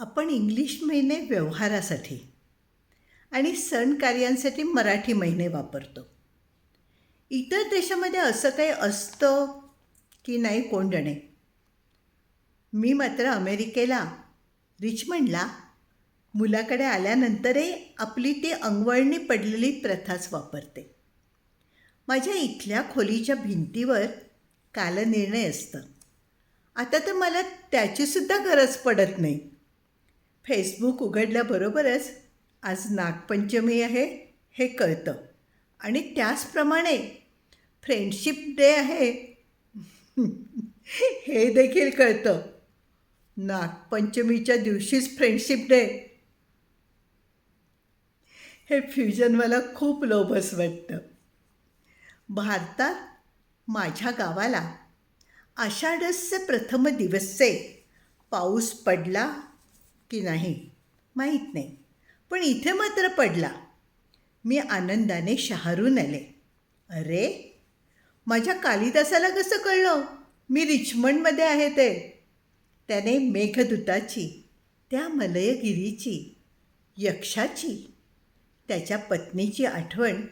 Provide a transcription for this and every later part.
आपण इंग्लिश महिने व्यवहारासाठी आणि सण कार्यांसाठी मराठी महिने वापरतो. इतर देशामध्ये असं काही असतं की नाही कोण जाणे? मी मात्र अमेरिकेला रिचमंडला मुलाकडे आल्यानंतरही आपली ती अंगवळणी पडलेली प्रथाच वापरते. माझ्या इथल्या खोलीच्या भिंतीवर कालनिर्णय असतं. आता तर मला त्याचीसुद्धा गरज पडत नाही. फेसबुक उघडल्याबरोबरच आज नागपंचमी आहे हे कळतं. आणि त्याचप्रमाणे फ्रेंडशिप डे आहे हे देखील कळतं. नागपंचमीच्या दिवशीच फ्रेंडशिप डे. हे फ्युजन मला खूप लोभस वाटतं. भारतात माझ्या गावाला आषाढस्य प्रथम दिवसचे पाऊस पडला की नाही? माहीत नाही. पण इथे मात्र पडला. मी आनंदाने शहारून आले. अरे माझ्या कालिदासाला कसं कळलं? मी रिचमंडमध्ये आहे ते. त्याने मेघदूताची त्या मलयगिरीची यक्षाची त्याच्या पत्नीची आठवण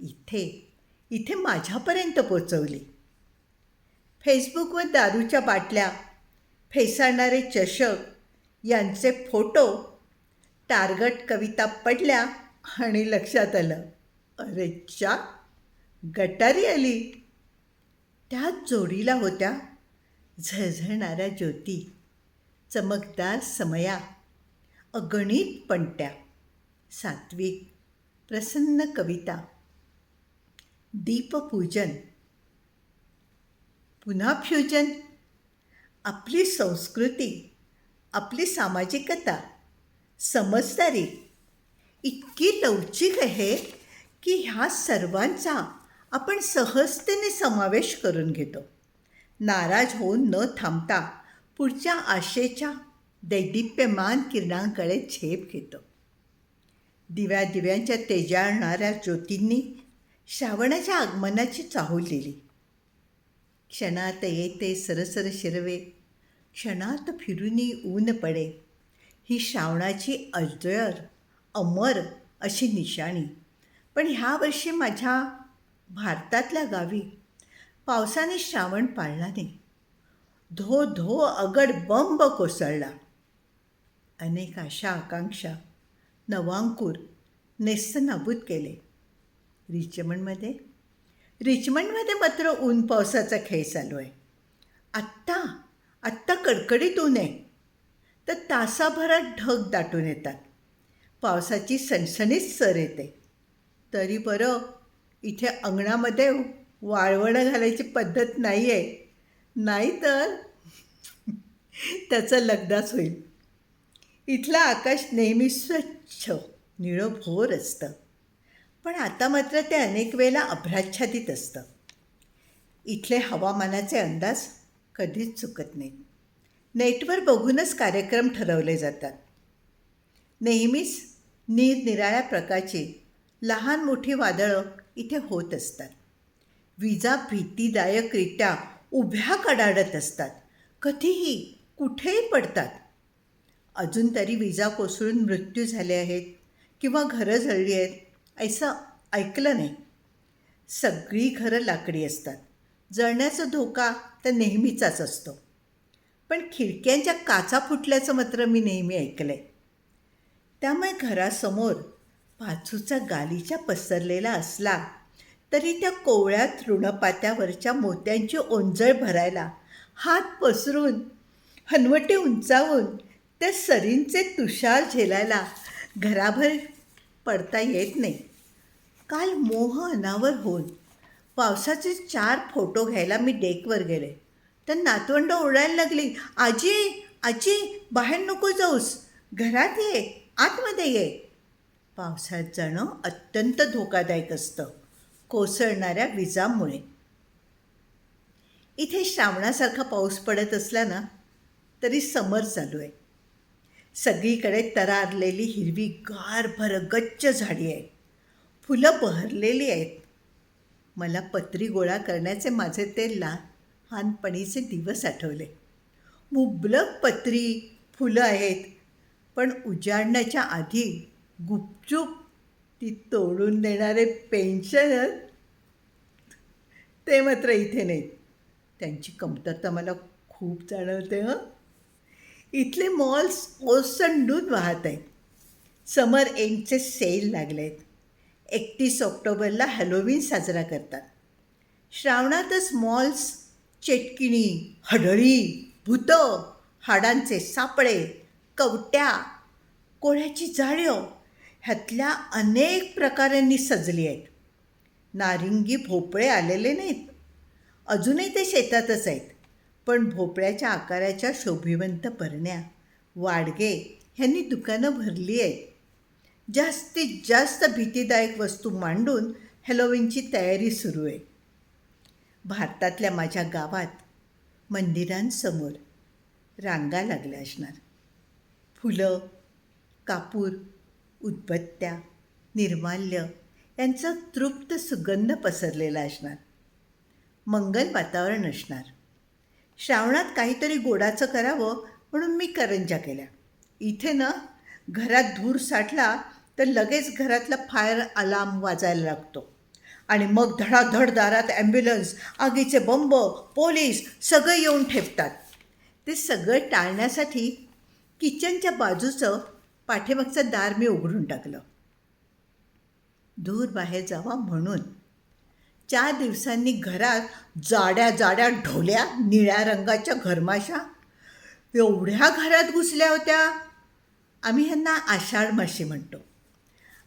इथे इथे माझ्यापर्यंत पोचवली. फेसबुकवर दारूच्या बाटल्या फेसाळणारे चषक यांचे फोटो टार्गट कविता पडल्या आणि लक्षात आलं. अरे चा गटारी आली. त्याच जोडीला होत्या झळझळणाऱ्या ज्योती चमकदार समया अगणित पणत्या सात्विक प्रसन्न कविता. दीपपूजन. पुन्हा फ्युजन आपली संस्कृती. आपली सामाजिकता समजदारी इतकी लवचिक आहे की ह्या सर्वांचा आपण सहजतेने समावेश करून घेतो. नाराज होऊन न थांबता पुढच्या आशेच्या दैदिप्यमान किरणांकडे झेप घेतो. दिव्या दिव्यांच्या तेजाळणाऱ्या ज्योतींनी श्रावणाच्या आगमनाची चाहूल दिली. क्षणात येते सरसर शिरवे क्षणात फिरूनी ऊन पडे. ही श्रावणाची अजयर अमर अशी निशाणी. पण ह्या वर्षी माझ्या भारतातल्या गावी पावसाने श्रावण पाळला नाही. धो धो अगड बंब कोसळला. अनेक आशा आकांक्षा नवांकूर नेस्तनाबूत केले. रिचमंडमध्ये? रिचमंडमध्ये मात्र ऊन पावसाचा खेळ चालू आहे. आत्ता आत्ता कडकडीत ऊन आहे. तर तासाभरात ढग दाटून येतात. पावसाची सणसणीत सर येते. तरी बरं इथे अंगणामध्ये वाळवणं घालायची पद्धत नाही आहे नाही तर त्याचं लगदाच होईल. इथलं आकाश नेहमी स्वच्छ निळभोर असतं. पण आता मात्र ते अनेक वेळेला अभ्राच्छादित असतं. इथले हवामानाचे अंदाज कधीच चुकत नाहीत नेटवर बघूनच कार्यक्रम ठरवले जातात. नेहमीच निरनिराळ्या प्रकारची लहान मोठी वादळं इथे होत असतात. विजा भीतीदायकरित्या उभ्या कडाडत असतात. कधीही कुठेही पडतात. अजून तरी विजा कोसळून मृत्यू झाले आहेत किंवा घरं जळली आहेत असं ऐकलं नाही. सगळी घरं लाकडी असतात. जळण्याचा धोका तर नेहमीचाच असतो. पण खिडक्यांच्या काचा फुटल्याचं मात्र मी नेहमी ऐकलं आहे त्यामुळे घरासमोर पाचूचा गालीच्या पसरलेला असला तरी त्या कोवळ्या तृणपात्यावरच्या मोत्यांची ओंजळ भरायला हात पसरून हनवटे उंचावून त्या सरींचे तुषार झेलायला घराभर पडता येत नाही. काल मोह अनावर होऊन पावसाचे चार फोटो घ्यायला मी डेकवर गेले. तर नातवंड ओरडायला लागली आजी आजी बाहेर नको जाऊस. घरात ये आतमध्ये ये. पावसात जाणं अत्यंत धोकादायक असतं कोसळणाऱ्या विजामुळे. इथे श्रावणासारखा पाऊस पडत असला ना तरी समर चालू आहे. सगळीकडे तरारलेली हिरवी गार भरगच्च झाडी आहे फुलं बहरलेली आहेत. मला पत्री गोळा करण्याचे माझे ते लहानपणीचे दिवस आठवले. मुबलक पत्री फुलं आहेत. पण उजाडण्याच्या आधी गुपचूप ती तोडून देणारे पेन्शनर ते मात्र इथे नाहीत. त्यांची कमतरता मला खूप जाणवते हं. इथले मॉल्स ओसंडून वाहत आहेत. समर एंडचे सेल लागले आहेत एकतीस ऑक्टोबरला हॅलोवीन साजरा करतात. श्रावणातच मॉल्स चेटकिणी हडळी भूतं हाडांचे सापळे कवट्या कोळ्याची जाळ्यो ह्यातल्या अनेक प्रकारांनी सजली आहेत. नारिंगी भोपळे आलेले नाहीत. अजूनही ते शेतातच आहेत. पण भोपळ्याच्या आकाराच्या शोभिवंत परण्या वाडगे ह्यांनी दुकानं भरली आहेत. जास्तीत जास्त भीतीदायक वस्तू मांडून हॅलोविनची तयारी सुरू आहे. भारतातल्या माझ्या गावात मंदिरांसमोर रांगा लागल्या असणार. फुलं कापूर उदबत्त्या निर्माल्य यांचा तृप्त सुगंध पसरलेला असणार. मंगल वातावरण असणार. श्रावणात काहीतरी गोडाचं करावं म्हणून मी करंजा केल्या. इथे ना घरात धूर साठला तर लगेच घरातला फायर अलार्म वाजायला लागतो. आणि मग धडाधड दारात ॲम्ब्युलन्स आगीचे बंब पोलीस सगळे येऊन ठेपतात. ते सगळं टाळण्यासाठी किचनच्या बाजूचं पाठीमागचं दार मी उघडून टाकलं. दूर बाहेर जावा म्हणून. चार दिवसांनी घरात जाड्या जाड्या ढोल्या निळ्या रंगाच्या घरमाशा एवढ्या घरात घुसल्या होत्या. आम्ही ह्यांना आषाढ माशी म्हणतो.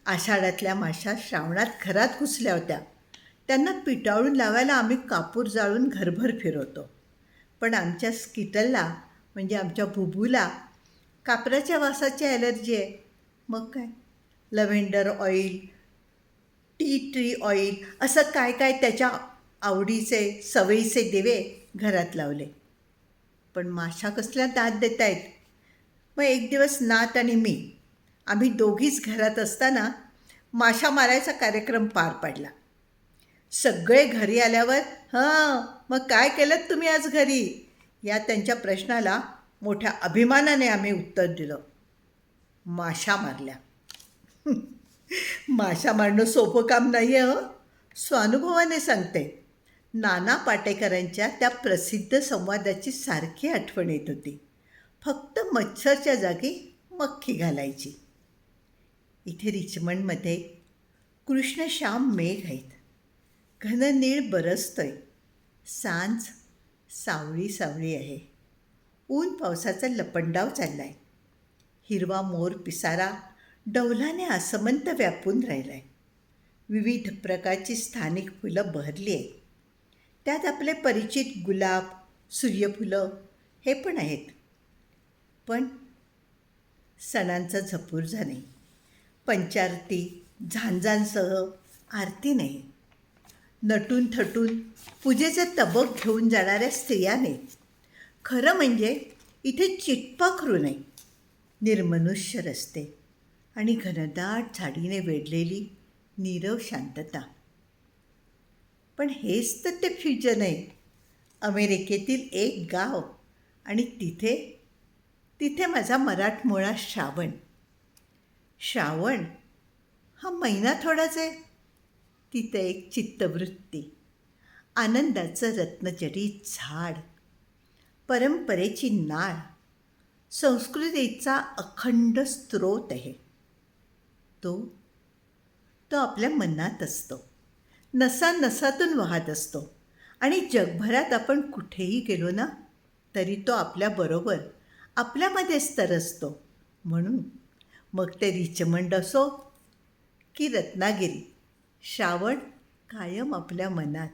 आषाढातल्या माशा श्रावणात घरात घुसल्या होत्या. त्यांना पिटाळून लावायला आम्ही कापूर जाळून घरभर फिरवतो. पण आमच्या स्किटलला म्हणजे आमच्या बुबूला कापराच्या वासाची ॲलर्जी आहे. मग काय? Lavender oil tea tree oil असं काय काय त्याच्या आवडीचे सवयीचे दिवे घरात लावले. पण माशा कसल्या दाद देत आहेत मग एक दिवस नात आणि मी आम्ही दोघीच घरात असताना माशा मारायचा कार्यक्रम पार पाडला. सगळे घरी आल्यावर हं मग काय केलं तुम्ही आज घरी? या त्यांच्या प्रश्नाला मोठ्या अभिमानाने आम्ही उत्तर दिलं. माशा मारल्या. माशा मारणं सोपं काम नाही आहे हो. स्वानुभवाने सांगते नाना पाटेकरांच्या त्या प्रसिद्ध संवादाची सारखी आठवण येत होती. फक्त मच्छरच्या जागी मक्खी घालायची. इथे रिचमंडमध्ये कृष्णश्याम मेघ आहेत. घननीळ बरसतोय. सांज सावळी सावळी आहे. ऊन पावसाचा लपंडाव चालला आहे हिरवा मोर पिसारा डौलाने आसमंत व्यापून राहिला आहे विविध प्रकारची स्थानिक फुलं बहरली आहेत त्यात आपले परिचित गुलाब सूर्यफुलं हे पण आहेत. पण सणांचा झपूर नाही. पंचारती झांजांसह आरती नाही. नटून थटून पूजेचं तबक घेऊन जाणाऱ्या स्त्रियाने खरं म्हणजे इथे चिटपाखरू नाही निर्मनुष्य रस्ते आणि घनदाट झाडीने वेढलेली नीरव शांतता. पण हेच तर ते फ्युजन आहे अमेरिकेतील एक गाव आणि तिथे तिथे माझा मराठमोळा श्रावण. श्रावण हा महिना थोडाच आहे. तिथं एक चित्तवृत्ती. आनंदाचं रत्नजडीत झाड. परंपरेची नाळ. संस्कृतीचा अखंड स्रोत आहे. तो तो आपल्या मनात असतो. नसा नसातून वाहत असतो. आणि जगभरात आपण कुठेही गेलो ना तरी तो आपल्याबरोबर आपल्यामध्येच तर असतो. म्हणून मग ते रिचमंड असो की रत्नागिरी. श्रावण कायम आपल्या मनात.